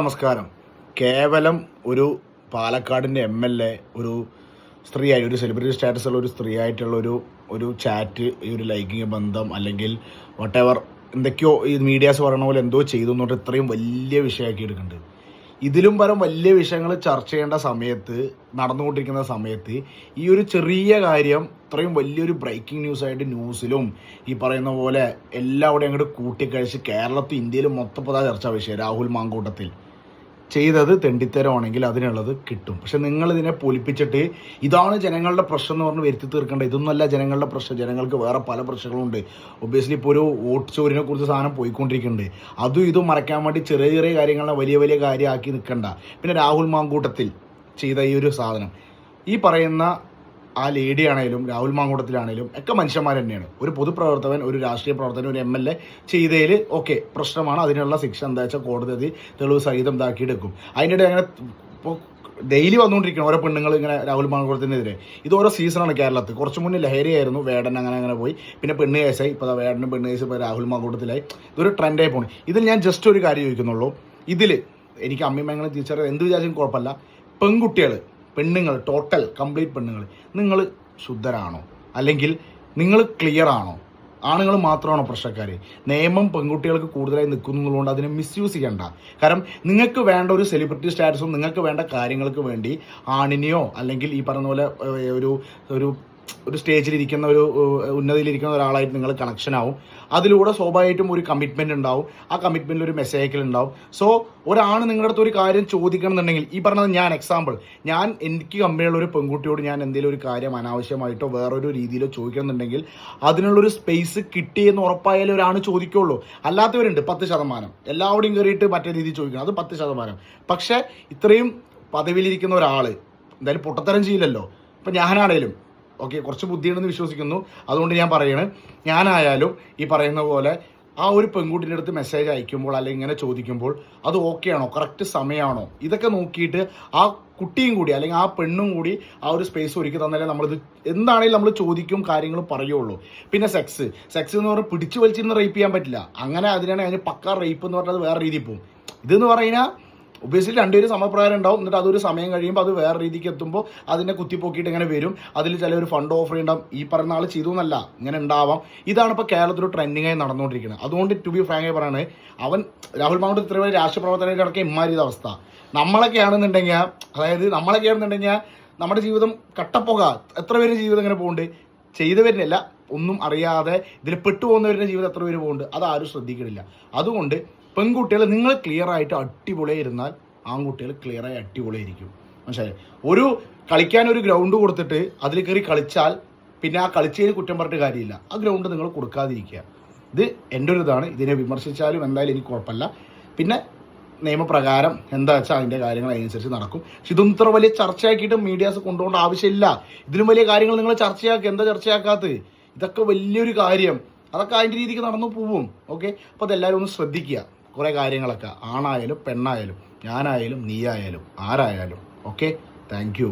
നമസ്കാരം. കേവലം ഒരു പാലക്കാടിന്റെ എം എൽ എ ഒരു സ്ത്രീയായി ഒരു സെലിബ്രിറ്റി സ്റ്റാറ്റസ് ഉള്ള ഒരു സ്ത്രീ ആയിട്ടുള്ള ഒരു ഒരു ചാറ്റ് ഈ ഒരു ലൈംഗിക ബന്ധം അല്ലെങ്കിൽ വട്ടെവർ എന്തൊക്കെയോ ഈ മീഡിയാസ് പറയണ പോലെ എന്തോ ചെയ്തു എന്നിട്ട് ഇത്രയും വലിയ വിഷയമാക്കി എടുക്കുന്നുണ്ട്. ഇതിലും പരം വലിയ വിഷയങ്ങൾ ചർച്ച ചെയ്യേണ്ട സമയത്ത് നടന്നുകൊണ്ടിരിക്കുന്ന സമയത്ത് ഈ ഒരു ചെറിയ കാര്യം ഇത്രയും വലിയൊരു ബ്രേക്കിംഗ് ന്യൂസ് ആയിട്ട് ന്യൂസിലും ഈ പറയുന്ന പോലെ എല്ലാവിടെയും അങ്ങോട്ട് കൂട്ടിക്കഴിച്ച് കേരളത്തിൽ ഇന്ത്യയിലും മൊത്തപ്പതാ ചർച്ചാ വിഷയം. രാഹുൽ മാങ്കൂട്ടത്തിൽ. ചെയ്തത് തെണ്ടിത്തരമാണെങ്കിൽ അതിനുള്ളത് കിട്ടും. പക്ഷെ നിങ്ങൾ ഇതിനെ പൊലിപ്പിച്ചിട്ട് ഇതാണ് ജനങ്ങളുടെ പ്രശ്നം എന്ന് പറഞ്ഞ് വരുത്തി തീർക്കേണ്ട. ഇതൊന്നുമല്ല ജനങ്ങളുടെ പ്രശ്നം. ജനങ്ങൾക്ക് വേറെ പല പ്രശ്നങ്ങളുണ്ട്. ഒബ്വിയസ്ലി ഇപ്പോൾ ഒരു വോട്ട് ചോരിനെ കുറിച്ച് സാധനം പോയിക്കൊണ്ടിരിക്കുന്നുണ്ട്. അതും ഇതും മറയ്ക്കാൻ വേണ്ടി ചെറിയ ചെറിയ കാര്യങ്ങളെ വലിയ വലിയ കാര്യമാക്കി നിൽക്കണ്ട. പിന്നെ രാഹുൽ മാങ്കൂട്ടത്തിൽ ചെയ്ത ഈ ഒരു സാധനം. ഈ പറയുന്ന ആ ലേഡി ആണെങ്കിലും രാഹുൽ മാങ്കൂട്ടത്തിലാണെങ്കിലും ഒക്കെ മനുഷ്യന്മാർ തന്നെയാണ്. ഒരു പൊതുപ്രവർത്തകൻ ഒരു രാഷ്ട്രീയ പ്രവർത്തകൻ ഒരു എം എൽ എ ചെയ്തതിൽ ഓക്കെ പ്രശ്നമാണ്. അതിനുള്ള ശിക്ഷ എന്താ വെച്ചാൽ കോടതി തെളിവ് സഹിതം ഇതാക്കിയെടുക്കും. അതിനിടെ അങ്ങനെ ഇപ്പോൾ ഡെയിലി വന്നുകൊണ്ടിരിക്കണം ഓരോ പെണ്ണുങ്ങൾ ഇങ്ങനെ രാഹുൽ മാങ്കൂട്ടത്തിനെതിരെ. ഇത് ഓരോ സീസണാണ് കേരളത്തിൽ. കുറച്ച് മുന്നേ ലഹരിയായിരുന്നു വേടൻ അങ്ങനെ അങ്ങനെ പോയി. പിന്നെ പെണ്ണ് കേസായി ഇപ്പോൾ വേടനും പെണ്ണ് കേസ് ഇപ്പോൾ രാഹുൽ മാങ്കൂട്ടത്തിലായി. ഇതൊരു ട്രെൻഡായി പോണു. ഇതിൽ ഞാൻ ജസ്റ്റ് ഒരു കാര്യം ചോദിക്കുന്നുള്ളൂ. ഇതിൽ എനിക്ക് അമ്മയും മംഗളം ടീച്ചർ എന്ത് വിചാരിച്ചും കുഴപ്പമില്ല. പെൺകുട്ടികൾ പെണ്ണുങ്ങൾ ടോട്ടൽ കംപ്ലീറ്റ് പെണ്ണുങ്ങൾ. നിങ്ങൾ ശുദ്ധരാണോ? അല്ലെങ്കിൽ നിങ്ങൾ ക്ലിയർ ആണോ? ആണുങ്ങൾ മാത്രമാണോ പ്രശ്നക്കാർ നിയമം പെൺകുട്ടികൾക്ക് കൂടുതലായി നിൽക്കുന്നതുകൊണ്ട് അതിനെ മിസ്യൂസ് ചെയ്യണ്ട. കാരണം നിങ്ങൾക്ക് വേണ്ട ഒരു സെലിബ്രിറ്റി സ്റ്റാറ്റസും നിങ്ങൾക്ക് വേണ്ട കാര്യങ്ങൾക്ക് വേണ്ടി ആണിനെയോ അല്ലെങ്കിൽ ഈ പറഞ്ഞ പോലെ ഒരു ഒരു ഒരു സ്റ്റേജിലിരിക്കുന്ന ഒരു ഉന്നതിയിലിരിക്കുന്ന ഒരാളായിട്ട് നിങ്ങൾ കണക്ഷൻ ആവും അതിലൂടെ സ്വാഭാവികമായിട്ടും ഒരു കമ്മിറ്റ്മെന്റ് ഉണ്ടാവും. ആ കമ്മിറ്റ്മെന്റിൽ ഒരു മെസ്സേജ് ഉണ്ടാവും. സോ ഒരാൾ നിങ്ങളുടെ അടുത്ത് ഒരു കാര്യം ചോദിക്കണം എന്നുണ്ടെങ്കിൽ ഈ പറഞ്ഞത് ഞാൻ എക്സാമ്പിൾ ഞാൻ എനിക്ക് കമ്പനിയുള്ള ഒരു പെൺകുട്ടിയോട് ഞാൻ എന്തെങ്കിലും ഒരു കാര്യം അനാവശ്യമായിട്ടോ വേറൊരു രീതിയിലോ ചോദിക്കണം എന്നുണ്ടെങ്കിൽ അതിനുള്ളൊരു സ്പേസ് കിട്ടിയെന്ന് ഉറപ്പായാലും ഒരാൾ ചോദിക്കുള്ളൂ. അല്ലാത്തവരുണ്ട് പത്ത് ശതമാനം. എല്ലാവരുടെയും കയറിയിട്ട് മറ്റേ രീതിയിൽ ചോദിക്കണം അത് പത്ത് ശതമാനം. പക്ഷേ ഇത്രയും പദവിയിലിരിക്കുന്ന ഒരാൾ എന്തായാലും പൊട്ടത്തരം ചെയ്യില്ലല്ലോ. ഇപ്പം ഞാനാണേലും ഓക്കെ കുറച്ച് ബുദ്ധിയുണ്ടെന്ന് വിശ്വസിക്കുന്നു. അതുകൊണ്ട് ഞാൻ പറയണ് ഞാനായാലും ഈ പറയുന്ന പോലെ ആ ഒരു പെൺകുട്ടിന്റെ അടുത്ത് മെസ്സേജ് അയക്കുമ്പോൾ അല്ലെങ്കിൽ ഇങ്ങനെ ചോദിക്കുമ്പോൾ അത് ഓക്കെ ആണോ? കറക്റ്റ് സമയമാണോ ഇതൊക്കെ നോക്കിയിട്ട് ആ കുട്ടിയും കൂടി അല്ലെങ്കിൽ ആ പെണ്ണും കൂടി ആ ഒരു സ്പേസ് ഒരുക്കി തന്നാലേ നമ്മളിത് എന്താണെങ്കിലും നമ്മൾ ചോദിക്കും കാര്യങ്ങളും പറയുള്ളൂ. പിന്നെ സെക്സ് സെക്സ് എന്ന് പറഞ്ഞാൽ പിടിച്ചു വലിച്ചിരുന്ന് റേപ്പ് ചെയ്യാൻ പറ്റില്ല. അങ്ങനെ അതിനാണ് അതിന് പക്ക റേപ്പ് എന്ന് പറഞ്ഞാൽ വേറെ രീതിയിൽ പോകും. ഇതെന്ന് പറഞ്ഞാൽ ഒബിയസ്ലി രണ്ടുപേരും സമപ്രായം ഉണ്ടാവും. എന്നിട്ട് അതൊരു സമയം കഴിയുമ്പോൾ അത് വേറെ രീതിക്ക് എത്തുമ്പോൾ അതിനെ കുത്തിപ്പോക്കിയിട്ട് ഇങ്ങനെ വരും. അതിൽ ചില ഒരു ഫണ്ട് ഓഫർ ഉണ്ടാവും. ഈ പറഞ്ഞ ആൾ ചെയ്തു എന്നല്ല. ഇങ്ങനെ ഉണ്ടാവാം. ഇതാണ് ഇപ്പോൾ കേരളത്തിൽ ട്രെൻഡിങ് ആയി നടന്നുകൊണ്ടിരിക്കുന്നത് അതുകൊണ്ട് ടു ബി ഫ്രാങ്ക് ആയി പറയുന്നത് അവൻ രാഹുൽ മാങ്കുട്ട് ഇത്ര വലിയ രാഷ്ട്രീയ പ്രവർത്തനം ഇടയ്ക്ക് ഇമ്മാരി അവസ്ഥ. നമ്മളൊക്കെ ആണെന്നുണ്ടെങ്കിൽ അതായത് നമ്മളൊക്കെ ആണെന്നുണ്ടെങ്കിൽ നമ്മുടെ ജീവിതം കട്ടപ്പുക. എത്ര പേര് ജീവിതം ഇങ്ങനെ പോകുന്നുണ്ട്? ചെയ്തവരിനല്ല. ഒന്നും അറിയാതെ ഇതിൽ പെട്ടുപോകുന്നവരുടെ ജീവിതം എത്ര പേര് പോകുന്നുണ്ട്? അത് ആരും ശ്രദ്ധിക്കണില്ല. അതുകൊണ്ട് പെൺകുട്ടികൾ നിങ്ങൾ ക്ലിയർ ആയിട്ട് അടിപൊളി ഇരുന്നാൽ ആൺകുട്ടികൾ ക്ലിയർ ആയി അടിപൊളിയായിരിക്കും മനസ്സിലായി? ഒരു കളിക്കാൻ ഒരു ഗ്രൗണ്ട് കൊടുത്തിട്ട് അതിൽ കയറി കളിച്ചാൽ പിന്നെ ആ കളിച്ചതിന് കുറ്റം പറഞ്ഞിട്ട് കാര്യമില്ല. ആ ഗ്രൗണ്ട് നിങ്ങൾ കൊടുക്കാതിരിക്കുക. ഇത് എന്റെ ഒരു ഇതാണ്. ഇതിനെ വിമർശിച്ചാലും എന്തായാലും എനിക്ക് കുഴപ്പമില്ല. പിന്നെ നിയമപ്രകാരം എന്താ വെച്ചാൽ അതിന്റെ കാര്യങ്ങൾ അതിനനുസരിച്ച് നടക്കും. പക്ഷെ ഇതൊന്നും ഇത്ര വലിയ ചർച്ചയാക്കിയിട്ട് മീഡിയാസ് കൊണ്ടുപോകേണ്ട ആവശ്യമില്ല. ഇതിലും വലിയ കാര്യങ്ങൾ നിങ്ങൾ ചർച്ചയാക്കുക. എന്താ ചർച്ചയാക്കാത്തത്? ഇതൊക്കെ വലിയൊരു കാര്യം. അതൊക്കെ അതിന്റെ രീതിക്ക് നടന്നു പോവും. ഓക്കെ അപ്പോൾ അതെല്ലാവരും ഒന്ന് ശ്രദ്ധിക്കുക. കുറേ കാര്യങ്ങളൊക്കെ ആണായാലും പെണ്ണായാലും ഞാനായാലും നീയായാലും ആരായാലും. Okay thank